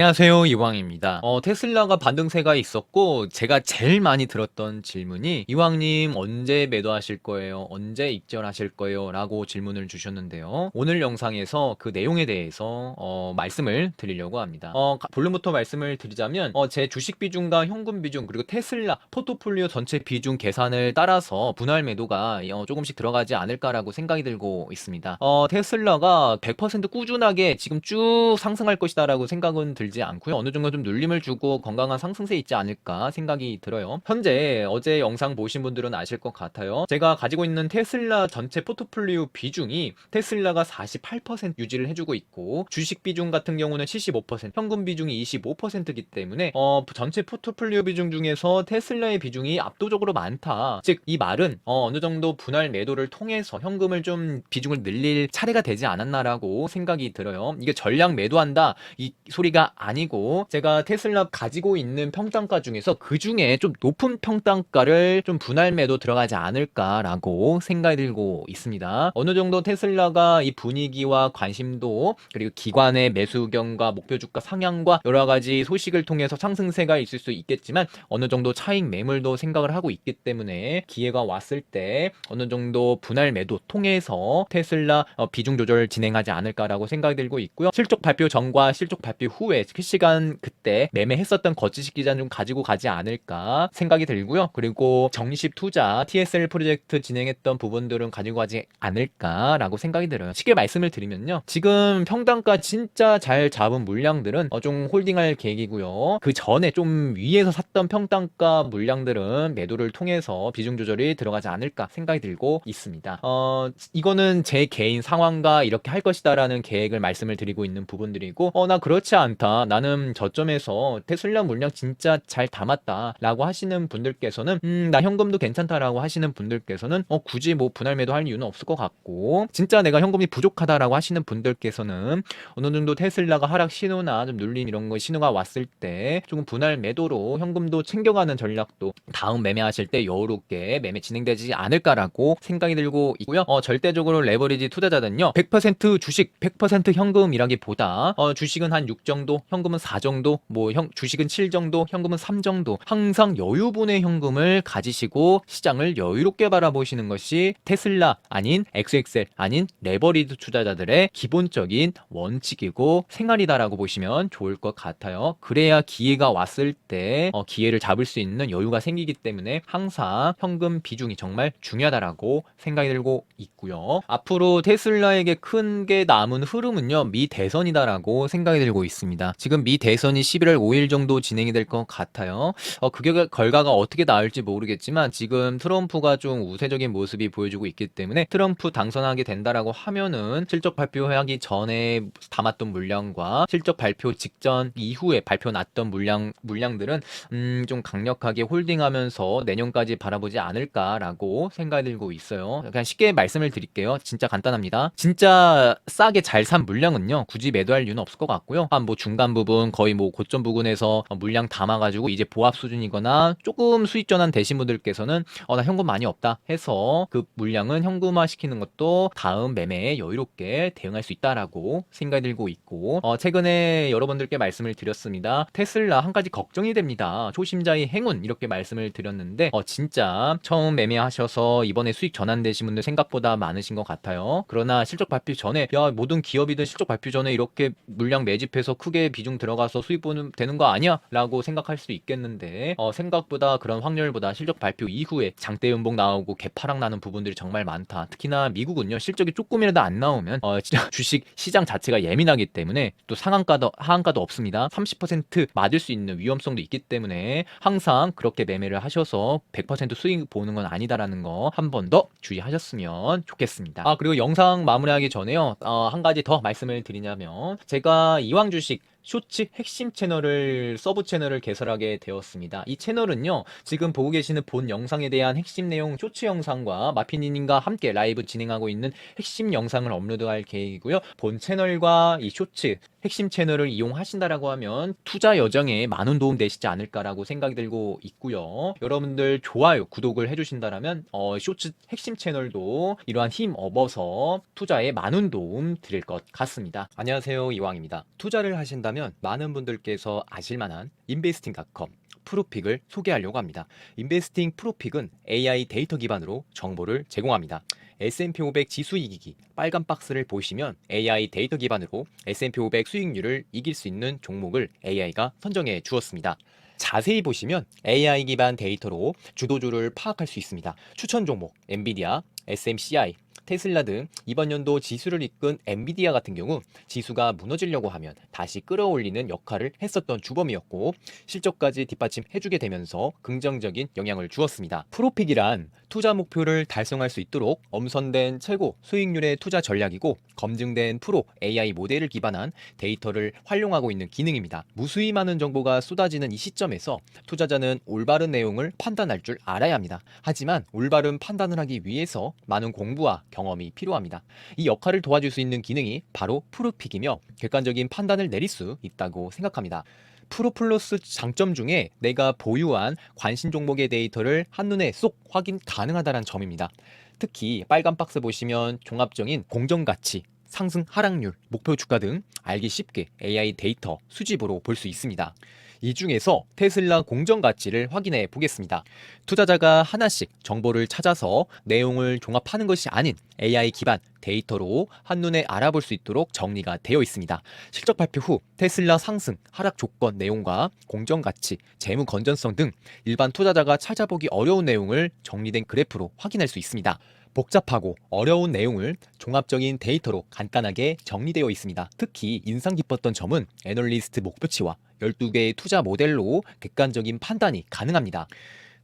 안녕하세요 이왕입니다. 어, 테슬라가 반등세가 있었고 제가 제일 많이 들었던 질문이 이왕님 언제 매도하실 거예요? 언제 익절하실 거예요? 라고 질문을 주셨는데요. 오늘 영상에서 그 내용에 대해서 어, 말씀을 드리려고 합니다. 어, 가- 본론부터 말씀을 드리자면 어, 제 주식 비중과 현금 비중 그리고 테슬라 포트폴리오 전체 비중 계산을 따라서 분할 매도가 어, 조금씩 들어가지 않을까라고 생각이 들고 있습니다. 어, 테슬라가 100% 꾸준하게 지금 쭉 상승할 것이다라고 생각은 들지 않고요. 어느 정도 좀 눌림을 주고 건강한 상승세 있지 않을까 생각이 들어요. 현재 어제 영상 보신 분들은 아실 것 같아요. 제가 가지고 있는 테슬라 전체 포트폴리오 비중이 테슬라가 48% 유지를 해주고 있고 주식 비중 같은 경우는 75%, 현금 비중이 25%이기 때문에 어, 전체 포트폴리오 비중 중에서 테슬라의 비중이 압도적으로 많다. 즉 이 말은 어, 어느 정도 분할 매도를 통해서 현금을 좀 비중을 늘릴 차례가 되지 않았나라고 생각이 들어요. 이게 전량 매도한다 이 소리가 아니고 제가 테슬라 가지고 있는 평단가 중에서 그 중에 좀 높은 평단가를 좀 분할 매도 들어가지 않을까라고 생각이 들고 있습니다. 어느 정도 테슬라가 이 분위기와 관심도 그리고 기관의 매수 의견과 목표 주가 상향과 여러 가지 소식을 통해서 상승세가 있을 수 있겠지만 어느 정도 차익 매물도 생각을 하고 있기 때문에 기회가 왔을 때 어느 정도 분할 매도 통해서 테슬라 어, 비중 조절 진행하지 않을까라고 생각이 들고 있고요. 실적 발표 전과 실적 발표 후에 그 시간 그때 매매했었던 거치식 기간 좀 가지고 가지 않을까 생각이 들고요. 그리고 정립 투자 TSL 프로젝트 진행했던 부분들은 가지고 가지 않을까라고 생각이 들어요. 쉽게 말씀을 드리면요. 지금 평단가 진짜 잘 잡은 물량들은 어, 좀 홀딩할 계획이고요. 그 전에 좀 위에서 샀던 평단가 물량들은 매도를 통해서 비중 조절이 들어가지 않을까 생각이 들고 있습니다. 어, 이거는 제 개인 상황과 이렇게 할 것이다라는 계획을 말씀을 드리고 있는 부분들이고, 어, 나 그렇지 않다. 나는 저점에서 테슬라 물량 진짜 잘 담았다라고 하시는 분들께서는, 음, 나 현금도 괜찮다라고 하시는 분들께서는, 어, 굳이 뭐 분할 매도할 이유는 없을 것 같고, 진짜 내가 현금이 부족하다라고 하시는 분들께서는 어느 정도 테슬라가 하락 신호나 좀 눌림 이런 거 신호가 왔을 때 조금 분할 매도로 현금도 챙겨가는 전략도 다음 매매하실 때 여유롭게 매매 진행되지 않을까라고 생각이 들고 있고요. 어, 절대적으로 레버리지 투자자는요. 100% 주식, 100% 현금이라기보다 어, 주식은 한 6 정도, 현금은 4 정도, 뭐 형, 주식은 7 정도, 현금은 3 정도 항상 여유분의 현금을 가지시고 시장을 여유롭게 바라보시는 것이 테슬라 아닌 XXL 아닌 레버리지 투자자들의 기본적인 원칙이고 생활이다라고 보시면 좋을 것 같아요. 그래야 기회가 왔을 때 어, 기회를 잡을 수 있는 여유가 생기기 때문에 항상 현금 비중이 정말 중요하다라고 생각이 들고 있고요. 앞으로 테슬라에게 큰 게 남은 흐름은요. 미 대선이다라고 생각이 들고 있습니다. 지금 미 대선이 11월 5일 정도 진행이 될 것 같아요. 어, 그게 결과가 어떻게 나올지 모르겠지만 지금 트럼프가 좀 우세적인 모습이 보여주고 있기 때문에 트럼프 당선하게 된다라고 하면은 실적 발표하기 전에 담았던 물량과 실적 발표 직전 이후에 발표 났던 물량 물량들은 음, 좀 강력하게 홀딩하면서 내년까지 바라보지 않을까라고 생각이 들고 있어요. 그냥 쉽게 말씀을 드릴게요. 진짜 간단합니다. 진짜 싸게 잘 산 물량은요, 굳이 매도할 이유는 없을 것 같고요. 한뭐 중간 부분, 거의 뭐 고점 부근에서 어, 물량 담아가지고 이제 보합 수준이거나 조금 수익 전환 되신 분들께서는 어, 나 현금 많이 없다 해서 그 물량은 현금화 시키는 것도 다음 매매에 여유롭게 대응할 수 있다라고 생각이 들고 있고, 어, 최근에 여러분들께 말씀을 드렸습니다. 테슬라 한 가지 걱정이 됩니다. 초심자의 행운 이렇게 말씀을 드렸는데, 어, 진짜 처음 매매하셔서 이번에 수익 전환되신 분들 생각보다 많으신 것 같아요. 그러나 실적 발표 전에 야 모든 기업이든 실적 발표 전에 이렇게 물량 매집해서 크게 비중 들어가서 수익 보는 되는 거 아니야? 라고 생각할 수 있겠는데 어, 생각보다 그런 확률보다 실적 발표 이후에 장대 음봉 나오고 개파락 나는 부분들이 정말 많다. 특히나 미국은요 실적이 조금이라도 안 나오면 어, 주식 시장 자체가 예민하기 때문에 또 상한가도 하한가도 없습니다. 30% 맞을 수 있는 위험성도 있기 때문에 항상 그렇게 매매를 하셔서 100% 수익 보는 건 아니다라는 거 한 번 더 주의하셨으면 좋겠습니다. 아 그리고 영상 마무리하기 전에요 어, 한 가지 더 말씀을 드리냐면 제가 이왕 주식 쇼츠 핵심 채널을 서브 채널을 개설하게 되었습니다. 이 채널은요 지금 보고 계시는 본 영상에 대한 핵심 내용 쇼츠 영상과 마피니님과 함께 라이브 진행하고 있는 핵심 영상을 업로드할 계획이고요. 본 채널과 이 쇼츠 핵심 채널을 이용하신다라고 하면 투자 여정에 많은 도움 되시지 않을까라고 생각이 들고 있고요. 여러분들 좋아요, 구독을 해주신다라면 어, 쇼츠 핵심 채널도 이러한 힘 얻어서 투자에 많은 도움 드릴 것 같습니다. 안녕하세요, 이왕입니다. 투자를 하신다. 한다면 많은 분들께서 아실 만한 인베스팅닷컴 프로픽을 소개하려고 합니다. 인베스팅 프로픽은 AI 데이터 기반으로 정보를 제공합니다. S&P 500 지수 이기기 빨간 박스를 보시면 AI 데이터 기반으로 S&P 500 수익률을 이길 수 있는 종목을 AI가 선정해 주었습니다. 자세히 보시면 AI 기반 데이터로 주도주를 파악할 수 있습니다. 추천 종목 엔비디아, SMCI, 테슬라 등 이번 연도 지수를 이끈 엔비디아 같은 경우 지수가 무너지려고 하면 다시 끌어올리는 역할을 했었던 주범이었고 실적까지 뒷받침해주게 되면서 긍정적인 영향을 주었습니다. 프로픽이란 투자 목표를 달성할 수 있도록 엄선된 최고 수익률의 투자 전략이고 검증된 프로 AI 모델을 기반한 데이터를 활용하고 있는 기능입니다. 무수히 많은 정보가 쏟아지는 이 시점에서 투자자는 올바른 내용을 판단할 줄 알아야 합니다. 하지만 올바른 판단을 하기 위해서 많은 공부와 경험이 필요합니다. 이 역할을 도와줄 수 있는 기능이 바로 프로픽이며 객관적인 판단을 내릴 수 있다고 생각합니다. 프로플러스 장점 중에 내가 보유한 관심 종목의 데이터를 한눈에 쏙 확인 가능하다는 점입니다. 특히 빨간 박스 보시면 종합적인 공정가치, 상승 하락률, 목표 주가 등 알기 쉽게 AI 데이터 수집으로 볼 수 있습니다. 이 중에서 테슬라 공정 가치를 확인해 보겠습니다. 투자자가 하나씩 정보를 찾아서 내용을 종합하는 것이 아닌 AI 기반 데이터로 한눈에 알아볼 수 있도록 정리가 되어 있습니다. 실적 발표 후 테슬라 상승, 하락 조건 내용과 공정 가치, 재무 건전성 등 일반 투자자가 찾아보기 어려운 내용을 정리된 그래프로 확인할 수 있습니다. 복잡하고 어려운 내용을 종합적인 데이터로 간단하게 정리되어 있습니다. 특히 인상 깊었던 점은 애널리스트 목표치와 12개의 투자 모델로 객관적인 판단이 가능합니다.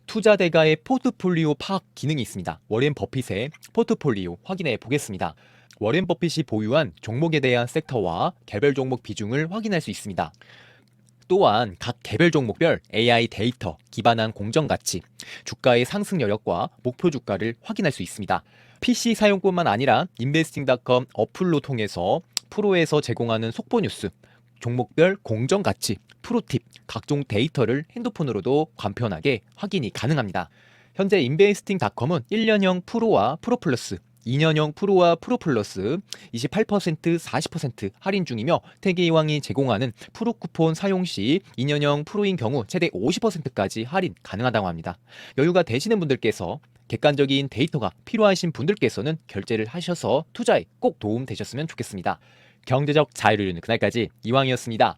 투자 대가의 포트폴리오 파악 기능이 있습니다. 워렌 버핏의 포트폴리오 확인해 보겠습니다. 워렌 버핏이 보유한 종목에 대한 섹터와 개별 종목 비중을 확인할 수 있습니다. 또한 각 개별 종목별 AI 데이터 기반한 공정 가치, 주가의 상승 여력과 목표 주가를 확인할 수 있습니다. PC 사용뿐만 아니라 인베스팅닷컴 어플로 통해서 프로에서 제공하는 속보 뉴스, 종목별 공정 가치, 프로팁, 각종 데이터를 핸드폰으로도 간편하게 확인이 가능합니다. 현재 인베스팅닷컴은 1년형 프로와 프로 플러스 2년형 프로와 프로 플러스 28% 40% 할인 중이며 태계이왕이 제공하는 프로 쿠폰 사용 시 2년형 프로인 경우 최대 50%까지 할인 가능하다고 합니다. 여유가 되시는 분들께서 객관적인 데이터가 필요하신 분들께서는 결제를 하셔서 투자에 꼭 도움 되셨으면 좋겠습니다. 경제적 자유를 이루는 그날까지 이왕이었습니다.